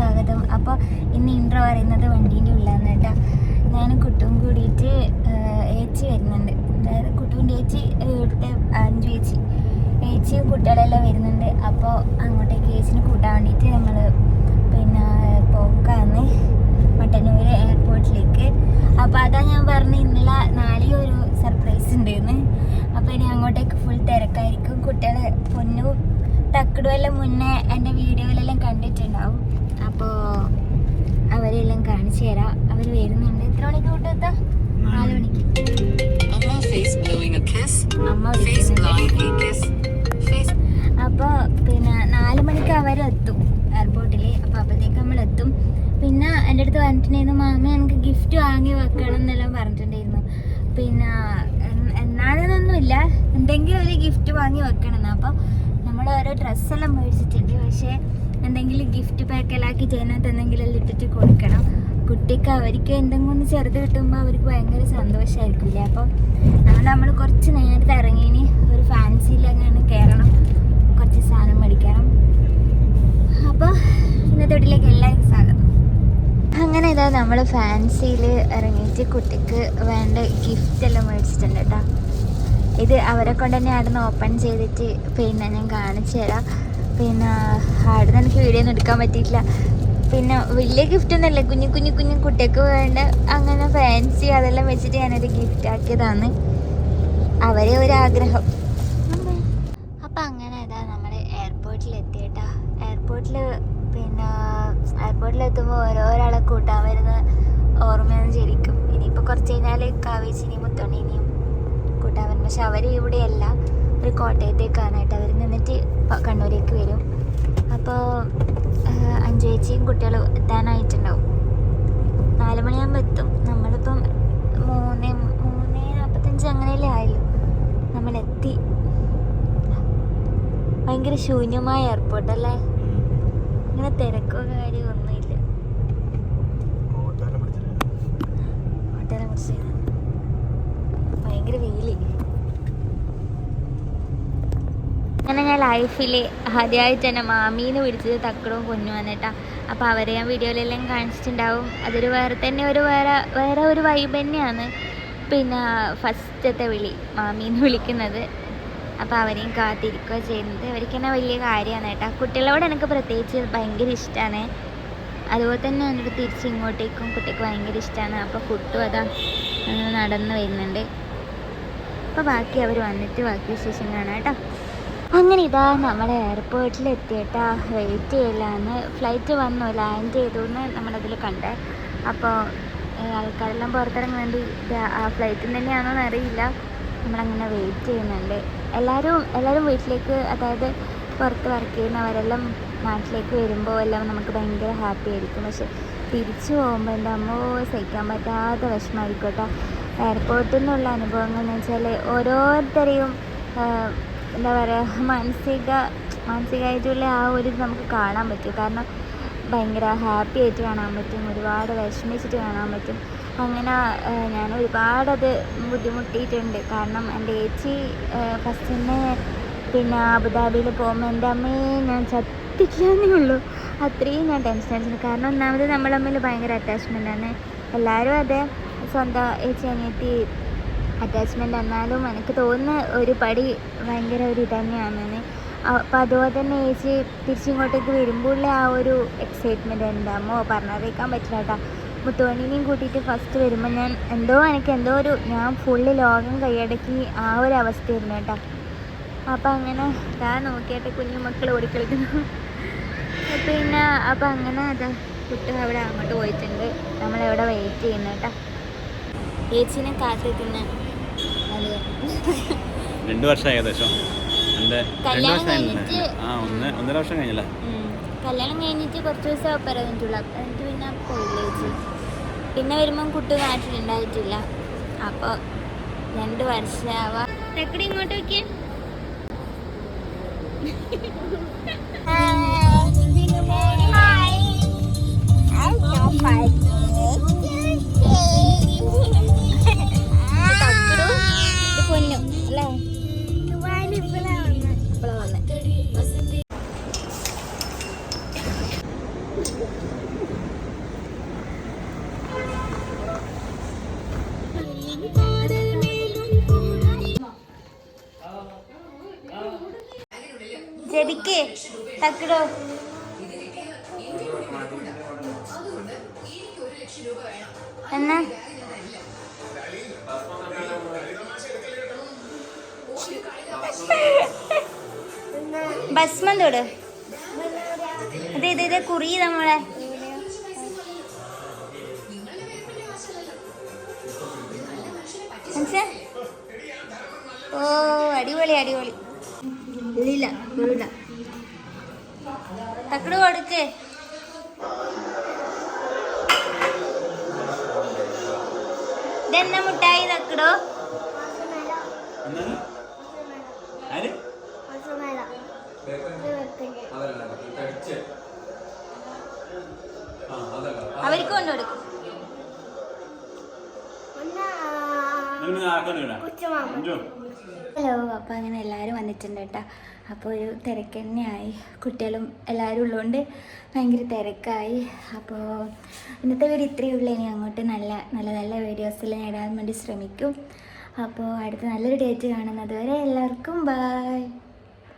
സ്വാഗതം. അപ്പോൾ ഇന്ന് ഇൻട്രോ പറയുന്നത് വണ്ടീന്റെ ഉള്ളതാണ് കേട്ടോ ഞാനും കുട്ടും കൂടിയിട്ട് ഏച്ചി വരുന്നുണ്ട്. അതായത് കുട്ടുവിന്റെ ഏച്ചി അഞ്ചു ഏച്ചി. ഏച്ചിയും കുട്ടികളെല്ലാം വരുന്നുണ്ട്. അപ്പോൾ അങ്ങോട്ടേക്ക് ഏച്ചിനെ കൂട്ടാൻ വേണ്ടിയിട്ട് നമ്മൾ പിന്നെ പോക്കാന്ന് മട്ടന്നൂർ എയർപോർട്ടിലേക്ക്. അപ്പോൾ അതാ ഞാൻ പറഞ്ഞ ഇന്നലെ നാളെയും ഒരു സർപ്രൈസ് ഉണ്ടായിരുന്നു അപ്പോൾ ഇനി അങ്ങോട്ടേക്ക് ഫുൾ തിരക്കായിരിക്കും. കുട്ടികളെ പൊന്നു തക്കടുമെല്ലാം മുന്നേ എന്റെ വീഡിയോയിലെല്ലാം കണ്ടിട്ടുണ്ടാവും. അപ്പോൾ അവരെല്ലാം കാണിച്ചു തരാം. അവർ വരുന്നുണ്ട്. എത്ര മണിക്ക് കൂട്ടെത്താം നാല് മണിക്ക്. അപ്പോൾ പിന്നെ നാല് മണിക്ക് അവരെത്തും എയർപോർട്ടിൽ അപ്പോൾ അപ്പോഴത്തേക്ക് നമ്മൾ എത്തും. പിന്നെ എന്റെ അടുത്ത് പറഞ്ഞിട്ടുണ്ടായിരുന്നു മാമ എനിക്ക് ഗിഫ്റ്റ് വാങ്ങി വെക്കണം എന്നെല്ലാം പറഞ്ഞിട്ടുണ്ടായിരുന്നു. പിന്നെ എന്നാണെന്നൊന്നുമില്ല എന്തെങ്കിലും ഒരു ഗിഫ്റ്റ് വാങ്ങി വെക്കണം. അപ്പോൾ നമ്മൾ ഓരോ ഡ്രസ്സെല്ലാം മേടിച്ചിട്ടുണ്ട്. പക്ഷേ എന്തെങ്കിലും ഗിഫ്റ്റ് ചെയ്യാനായിട്ട് എന്തെങ്കിലും ഇട്ടിട്ട് കൊടുക്കണം. കുട്ടിക്ക് അവർക്ക് എന്തെങ്കിലും ഒന്ന് ചെറുത് കിട്ടുമ്പോൾ അവർക്ക് ഭയങ്കര സന്തോഷമായിരിക്കില്ലേ അപ്പം അതുകൊണ്ട് നമ്മൾ കുറച്ച് നേരത്തെ ഇറങ്ങിയിന് ഒരു ഫാൻസിയിലങ്ങനെ കയറണം കുറച്ച് സാധനം മേടിക്കണം. അപ്പോൾ ഇന്നത്തെ വീട്ടിലേക്ക് എല്ലാവർക്കും സ്വാഗതം. അങ്ങനെ ഇതാ നമ്മൾ ഫാൻസിയിൽ ഇറങ്ങിയിട്ട് കുട്ടിക്ക് വേണ്ട ഗിഫ്റ്റ് എല്ലാം മേടിച്ചിട്ടുണ്ട് കേട്ടോ ഇത് അവരെ കൊണ്ട് തന്നെ അവിടുന്ന് ഓപ്പൺ ചെയ്തിട്ട് പിന്നെ ഞാൻ കാണിച്ചു തരാം. പിന്നെ അവിടുന്ന് എനിക്ക് വീഡിയോ ഒന്നും എടുക്കാൻ പറ്റിയിട്ടില്ല. പിന്നെ വലിയ ഗിഫ്റ്റ് ഒന്നുമല്ല കുഞ്ഞു കുഞ്ഞു കുഞ്ഞു കുട്ടിക്ക് വേണ്ട അങ്ങനെ ഫാൻസി അതെല്ലാം വെച്ചിട്ട് ഞാനൊരു ഗിഫ്റ്റ് ആക്കിയതാണ്. അവരെ ഒരു ആഗ്രഹം. അപ്പം അങ്ങനെ ഇതാ നമ്മൾ എയർപോർട്ടിൽ എത്തിയിട്ടാ എയർപോർട്ടിൽ പിന്നെ എയർപോർട്ടിൽ എത്തുമ്പോൾ ഓരോരാളെ കൂട്ടാൻ വരുന്ന ഓർമ്മയൊന്നും ശരിക്കും. ഇനിയിപ്പോൾ കുറച്ച് കഴിഞ്ഞാൽ കാവേശിനിയും മുത്തോണിനിയും കൂട്ടാൻ വരും. പക്ഷെ അവർ ഇവിടെയല്ല. ഒരു കോട്ടയത്തേക്കാനായിട്ട് കേട്ടോ. അവർ നിന്നിട്ട് കണ്ണൂരേക്ക് വരും. അപ്പോൾ അഞ്ചു ചേച്ചിയും കുട്ടികളും എത്താനായിട്ടുണ്ടാവും. നാല് മണിയാകുമ്പോൾ എത്തും. നമ്മളിപ്പം മൂന്ന് മൂന്ന് നാൽപ്പത്തഞ്ച് അങ്ങനെയല്ലേ ആയല്ലോ നമ്മളെത്തി ഭയങ്കര ശൂന്യമായ എയർപോർട്ട് അല്ലേ ഇങ്ങനെ തിരക്കോ കാര്യമോ ഒന്നുമില്ല. ഭയങ്കര വെയിൽ. അങ്ങനെ ഞാൻ ലൈഫിൽ ആദ്യമായിട്ട് തന്നെ മാമീന്ന് വിളിച്ചത് തക്കടവും കുഞ്ഞു വന്നിട്ടാ അപ്പോൾ അവരെ ഞാൻ വീഡിയോയിലെല്ലാം കാണിച്ചിട്ടുണ്ടാവും. അതൊരു വേറെ തന്നെ ഒരു വേറെ വേറെ ഒരു വൈബ് തന്നെയാണ്. പിന്നെ ഫസ്റ്റത്തെ വിളി മാമീന്ന് വിളിക്കുന്നത്. അപ്പോൾ അവരെയും കാത്തിരിക്കുക ചെയ്യുന്നത്. അവർക്ക് തന്നെ വലിയ കാര്യമാണ് കേട്ടോ. കുട്ടികളോട് എനിക്ക് പ്രത്യേകിച്ച് ഭയങ്കര ഇഷ്ടമാണ് അതുപോലെ തന്നെ എന്നിട്ട് തിരിച്ച് ഇങ്ങോട്ടേക്കും കുട്ടിക്ക് ഭയങ്കര ഇഷ്ടമാണ് അപ്പോൾ ഫുഡും അതാ അങ്ങനെ നടന്ന് വരുന്നുണ്ട്. അപ്പോൾ ബാക്കി അവർ വന്നിട്ട് ബാക്കി വിശേഷം കാണാം കേട്ടോ. അങ്ങനെ ഇതാ നമ്മൾ എയർപോർട്ടിൽ എത്തിയിട്ടാ വെയിറ്റ് ചെയ്യലാന്ന്. ഫ്ലൈറ്റ് വന്നു. ലാൻഡ് ചെയ്തു എന്ന് നമ്മളതിൽ കണ്ടേ അപ്പോൾ ആൾക്കാരെല്ലാം പുറത്തിറങ്ങാൻ വേണ്ടി ആ ഫ്ലൈറ്റിൽ തന്നെയാണോ എന്ന് അറിയില്ല. നമ്മളങ്ങനെ വെയിറ്റ് ചെയ്യുന്നുണ്ട്. എല്ലാവരും എല്ലാവരും വീട്ടിലേക്ക് അതായത് പുറത്ത് വർക്ക് ചെയ്യുന്നവരെല്ലാം നാട്ടിലേക്ക് വരുമ്പോൾ എല്ലാം നമുക്ക് ഭയങ്കര ഹാപ്പി ആയിരിക്കും. പക്ഷെ തിരിച്ചു പോകുമ്പോൾ എന്റെ അമ്മോ സഹിക്കാൻ പറ്റാത്ത വിഷമമായിരിക്കും കേട്ടോ. എയർപോർട്ടിൽ നിന്നുള്ള അനുഭവങ്ങൾ എന്ന് വെച്ചാൽ ഓരോരുത്തരെയും എന്താ പറയുക മാനസിക മാനസികമായിട്ടുള്ള ആ ഒരു നമുക്ക് കാണാൻ പറ്റും. കാരണം ഭയങ്കര ഹാപ്പി ആയിട്ട് കാണാൻ പറ്റും ഒരുപാട് വിഷമിച്ചിട്ട് കാണാൻ പറ്റും. അങ്ങനെ ഞാൻ ഒരുപാടത് ബുദ്ധിമുട്ടിയിട്ടുണ്ട്. കാരണം എന്റെ ഏച്ചി ഫസ്റ്റ് തന്നെ പിന്നെ അബുദാബിയിൽ പോകുമ്പോൾ എന്റെ അമ്മയെ ഞാൻ ചത്തിട്ടില്ലെന്നേ ഉള്ളൂ. അത്രയും ഞാൻ ടെൻഷൻ അടിച്ചിട്ടുണ്ട്. കാരണം ഒന്നാമത് നമ്മൾ തമ്മിൽ ഭയങ്കര അറ്റാച്ച്മെന്റ് ആണ്. എല്ലാവരും അതെ സ്വന്തം ഏച്ചി അനിയത്തി അറ്റാച്ച്മെന്റ് എന്നാലും എനിക്ക് തോന്നുന്ന ഒരു പടി ഭയങ്കര ഒരു ഇതന്നെയാണെന്ന്. തന്നെയാണെന്ന് അപ്പം അതുപോലെ തന്നെ ചേച്ചി തിരിച്ചിങ്ങോട്ടേക്ക് വരുമ്പോഴുള്ള ആ ഒരു എക്സൈറ്റ്മെന്റ് എന്താമോ പറഞ്ഞറിയിക്കാൻ പറ്റില്ല കേട്ടോ. മുത്തുവണ്ണിനെയും കൂട്ടിയിട്ട് ഫസ്റ്റ് വരുമ്പോൾ ഞാൻ എന്തോ എനിക്ക് എന്തോ ഒരു ഞാൻ ഫുള്ള് ലോകം കൈയടക്കി ആ ഒരു അവസ്ഥയായിരുന്നു കേട്ടോ. അപ്പം അങ്ങനെ ഞാൻ നോക്കിയിട്ട് കുഞ്ഞു മക്കൾ ഓടിക്കളിക്കുന്നു. പിന്നെ അപ്പം അങ്ങനെ അത് കുട്ടി അവിടെ അങ്ങോട്ട് പോയിട്ടുണ്ട്. നമ്മളെവിടെ വെയിറ്റ് ചെയ്യുന്നു കേട്ടോ. ചേച്ചീനെ കാത്തിരിക്കുന്ന. രണ്ട് വർഷം ഏകദേശം. എന്റെ രണ്ട് വർഷം കഴിഞ്ഞില്ല ആ ഒന്ന് ഒന്നര വർഷം കഴിഞ്ഞില്ല. കല്യാണം കഴിഞ്ഞിട്ട് കുറച്ച് ദിവസം ഒപ്പം കഴിഞ്ഞിട്ടുള്ളൂ അപ്പം പിന്നെ പോയില്ല ചേച്ചി. പിന്നെ വരുമ്പം കുട്ടി നാട്ടിലുണ്ടായിട്ടില്ല അപ്പോൾ രണ്ട് വർഷമാവാ തെക്കടി ഇങ്ങോട്ട് നോക്കിയേ? പൊന്നു ജപിക്ക് തക്കടോ. എന്നാ? ഭസ്മം തൊട്. ഇത് ഇത് ഇത് കുറി നമ്മളെ? ഓ അടിപൊളി അടിപൊളി. ഇല്ലില്ല വീടില്ല തക്കട് കൊടുക്ക്. ഇതെന്നാ മുട്ടായി? തക്കടോ? അവർക്ക് കൊണ്ടുകൊടുക്കും ഇവിടെ ഹലോ അപ്പോൾ അങ്ങനെ എല്ലാവരും വന്നിട്ടുണ്ട് കേട്ടോ. അപ്പോൾ ഒരു തിരക്ക് തന്നെയായി. കുട്ടികളും എല്ലാവരും ഉള്ളതുകൊണ്ട് ഭയങ്കര തിരക്കായി. അപ്പോൾ ഇന്നത്തെ വീഡിയോ ഇത്രയേ ഉള്ളൂ. ഇനി അങ്ങോട്ട് നല്ല നല്ല നല്ല വീഡിയോസിൽ നേടാൻ വേണ്ടി ശ്രമിക്കും. അപ്പോൾ അടുത്ത നല്ലൊരു ഡേറ്റ് കാണുന്നത് വരെ എല്ലാവർക്കും ബൈ